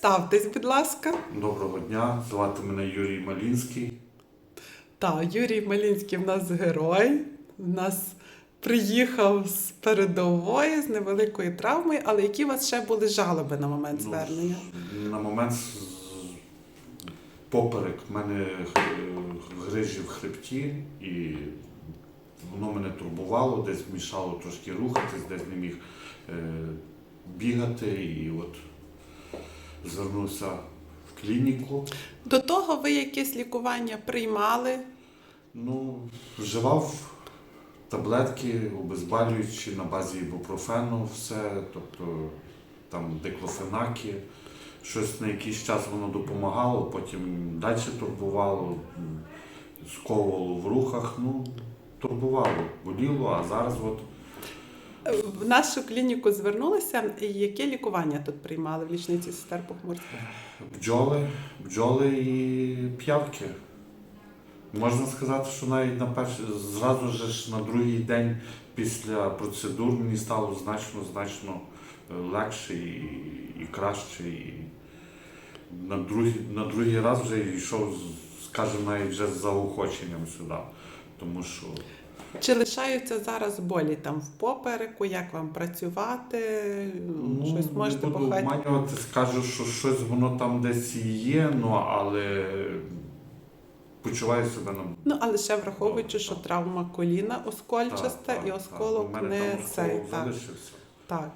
Представтесь, будь ласка. Доброго дня, звати мене Юрій Малінський. Та Юрій Малінський в нас герой. В нас приїхав з передової з невеликою травмою, але які у вас ще були жалоби на момент Ну, звернення? На момент поперек в мене грижі в хребті, і воно мене турбувало, десь мішало трошки рухатись, десь не міг е, бігати. І от звернувся в клініку. До того ви якесь лікування приймали? Ну, вживав таблетки, обезболюючі на базі ібупрофену, все, тобто там деклофенаки. Щось на якийсь час воно допомагало, потім далі турбувало, сковувало в рухах. Ну, турбувало, боліло, а зараз от В нашу клініку звернулися. Яке лікування тут приймали в лічниці сестер Похмурських? бджоли, бджоли і п'явки. Можна сказати, що навіть на перший, зразу ж на другий день після процедур мені стало значно, значно е, легше і, і краще. І на, другий, на другий раз вже йшов, скажімо, навіть вже з заохоченням сюди. Тому що Чи лишаються зараз болі там в попереку? Як вам працювати? Щось можете не буду по обманювати, скажу, що щось воно там десь і є, ну але почуваю себе на Ну, але ще враховуючи, що травма коліна оскольчаста Так, і осколок не цей. Так, залишився. так.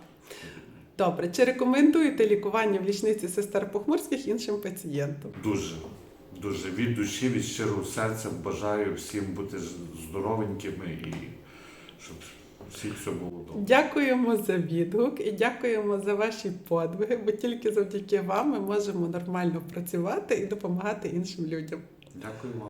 Добре. Чи рекомендуєте лікування в лічниці сестер Похмурських іншим пацієнтам? Дуже, дуже від душі, від щирого серця бажаю всім бути здоровенькими і щоб всіх все було добре. Дякуємо за відгук і дякуємо за ваші подвиги, бо тільки завдяки вам ми можемо нормально працювати і допомагати іншим людям. Дякую вам.